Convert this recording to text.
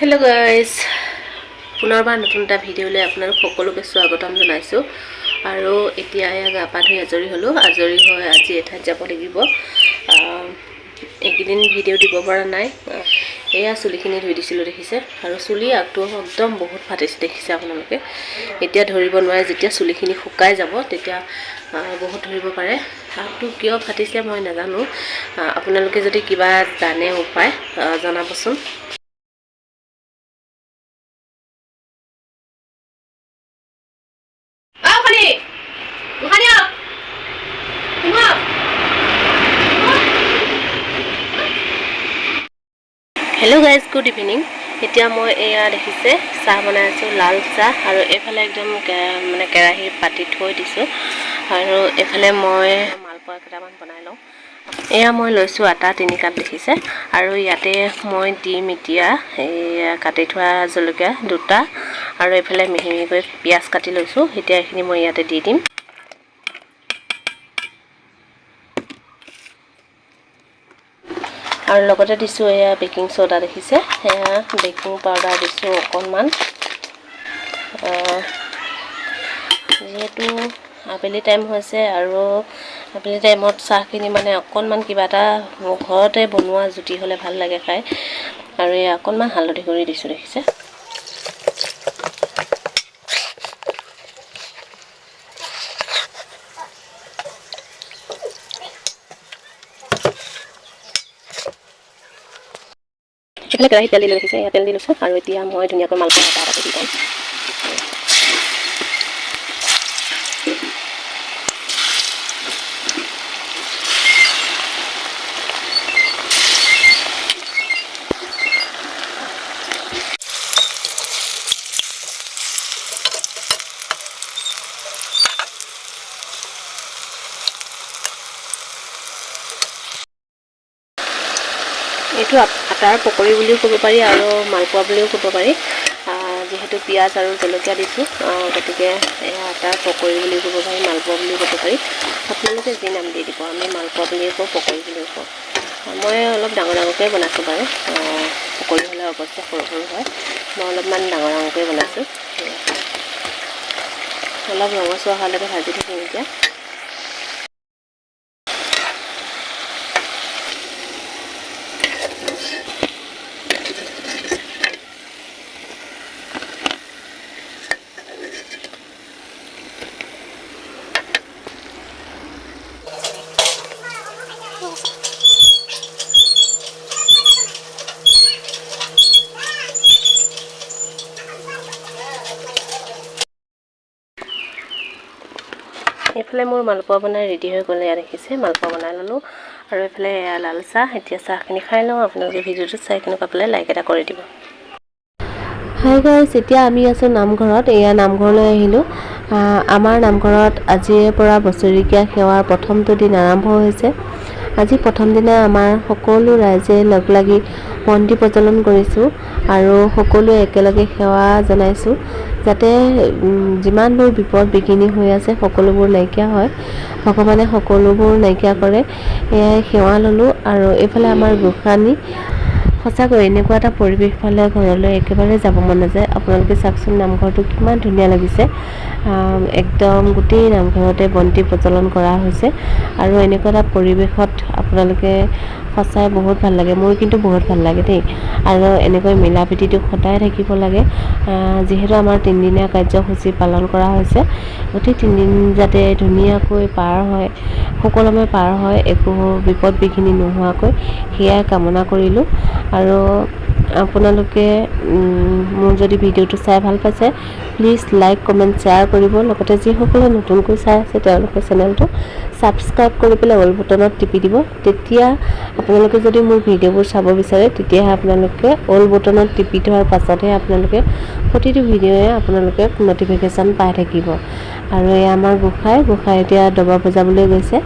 Hello guys পুনৰবাৰ নতুন এটা ভিডিঅ'লৈ আপোনালোক সকলোকে স্বাগতম জনাইছোঁ। আৰু এতিয়া এয়া গা পা ধুই আজৰি হ'লোঁ। আজৰি হৈ আজি এঠাইত যাব লাগিব। এইকেইদিন ভিডিঅ' দিব পৰা নাই। এয়া চুলিখিনি ধুই দিছিলোঁ দেখিছে? আৰু চুলি আগটো একদম বহুত ফাটিছে দেখিছে আপোনালোকে? এতিয়া ধৰিব নোৱাৰে যেতিয়া চুলিখিনি শুকাই যাব তেতিয়া বহুত ধৰিব পাৰে। আগটো কিয় ফাটিছে মই নাজানো। আপোনালোকে যদি কিবা জানে উপায় জনাবচোন। হেল্ল' গাইজ গুড ইভিনিং এতিয়া মই এয়া দেখিছে চাহ বনাই আছোঁ লাল চাহ আৰু এইফালে একদম মানে কেৰাহী পাতি থৈ দিছোঁ। আৰু এইফালে মই মালপোৱা কেইটামান বনাই লওঁ। এয়া মই লৈছোঁ আটা তিনি কাপ দেখিছে। আৰু ইয়াতে মই দিম এতিয়া এয়া কাটি থোৱা জলকীয়া দুটা। আৰু এইফালে মিহি মিহিকৈ পিঁয়াজ কাটি লৈছোঁ এতিয়া এইখিনি মই ইয়াতে দি দিম। আৰু লগতে দিছোঁ এয়া বেকিং চ'ডা দেখিছে। সেয়া বেকিং পাউডাৰ দিছোঁ অকণমান। যিহেতু আবেলি টাইম হৈছে আৰু আবেলি টাইমত চাহখিনি মানে অকণমান কিবা এটা ঘৰতে বনোৱা জুতি হ'লে ভাল লাগে খাই। আৰু এয়া অকণমান হালধি গুড়ি দিছোঁ দেখিছে? এইফালে কেৰাহীত তেল দি দেখিছে এয়া তেল দি লৈছোঁ আৰু এতিয়া মই ধুনীয়াকৈ মালপোৱা এটা এটাকৈ দি দিম এইটো আটাৰ পকৰি বুলিও ক'ব পাৰি আৰু মালপোৱা বুলিও ক'ব পাৰি। যিহেতু পিঁয়াজ আৰু জলকীয়া দিছোঁ গতিকে এয়া আটাৰ পকৰি বুলিও ক'ব পাৰি মালপোৱা বুলিও ক'ব পাৰি। আপোনালোকে যি নাম দি দিব আমি মালপোৱা বুলিও কওঁ পকৰি বুলিও কওঁ। মই অলপ ডাঙৰ ডাঙৰকৈ বনাইছোঁ বাৰু পকৰি হ'লে অৱশ্যে সৰু সৰু হয়। মই অলপমান ডাঙৰ ডাঙৰকৈ বনাইছোঁ। অলপ ৰঙচুৱা হোৱালৈকে ভাজি থাকিম এতিয়া। এইফালে মোৰ মালপোৱা বনাই ৰেডি হৈ গ'লে এয়া দেখিছে মালপোৱা বনাই ল'লোঁ। আৰু এইফালে এয়া লাল চাহ এতিয়া চাহখিনি খাই লওঁ আপোনালোকে ভিডিঅ'টো চাই কেনেকুৱা পালে লাইক এটা কৰি দিব। হাই গাইজ এতিয়া আমি আছোঁ নামঘৰত এয়া নামঘৰলৈ আহিলোঁ। আহ, আমাৰ নামঘৰত আজিৰে পৰা বছৰেকীয়া সেৱাৰ প্ৰথমটো দিন আৰম্ভ হৈছে। আজি প্ৰথম দিনা আমাৰ সকলো ৰাইজে লগ লাগি বন্তি প্ৰজ্বলন কৰিছোঁ আৰু সকলোৱে একেলগে সেৱা জনাইছোঁ। যাতে যিমানবোৰ বিপদ বিঘিনি হৈ আছে সকলোবোৰ নাইকিয়া হয়। ভগৱানে সকলোবোৰ নাইকিয়া কৰে এয়াই সেৱা ল'লোঁ আৰু এইফালে আমাৰ গোসানী সঁচাকৈ এনেকুৱা এটা পৰিৱেশ পালে ঘৰলৈ একেবাৰে যাব মন নাযায়। আপোনালোকে চাওকচোন নামঘৰটো কিমান ধুনীয়া লাগিছে। একদম গোটেই নামঘৰতে বন্তি প্ৰজ্বলন কৰা হৈছে। আৰু এনেকুৱা এটা পৰিৱেশত আপোনালোকে সঁচাই বহুত ভাল লাগে মোৰ কিন্তু বহুত ভাল লাগে দেই। আৰু এনেকৈ মিলা প্ৰীতিটো সদায় থাকিব লাগে। যিহেতু আমাৰ তিনিদিনীয়া কাৰ্যসূচী পালন কৰা হৈছে গোটেই তিনিদিন যাতে ধুনীয়াকৈ পাৰ হয় সুকলমে পাৰ হয় একো বিপদ বিঘিনি নোহোৱাকৈ সেয়াই কামনা কৰিলোঁ। আৰু আপোনালোকে মোৰ যদি ভিডিঅ'টো চাই ভালো পাইছে প্লিজ লাইক কমেণ্ট শ্বেয়াৰ কৰিব। লগতে যিসকলে নতুনকৈ চাই আছে, তেওঁলোকে চেনেলটো ছাবস্ক্ৰাইব কৰি পেলাই অল বুটনত টিপি দিব। তেতিয়া আপোনালোকে যদি মোৰ ভিডিঅ'বোৰ চাব বিচাৰে, তেতিয়াহে আপোনালোকে অল বুটনত টিপি থোৱাৰ পাছতহে আপোনালোকে প্ৰতিটো ভিডিঅ'য়ে আপোনালোকে নটিফিকেশ্যন পাই থাকিব। আৰু এয়া আমাৰ গোঁসাই। গোঁসাই এতিয়া দবা বজাবলৈ গৈছে।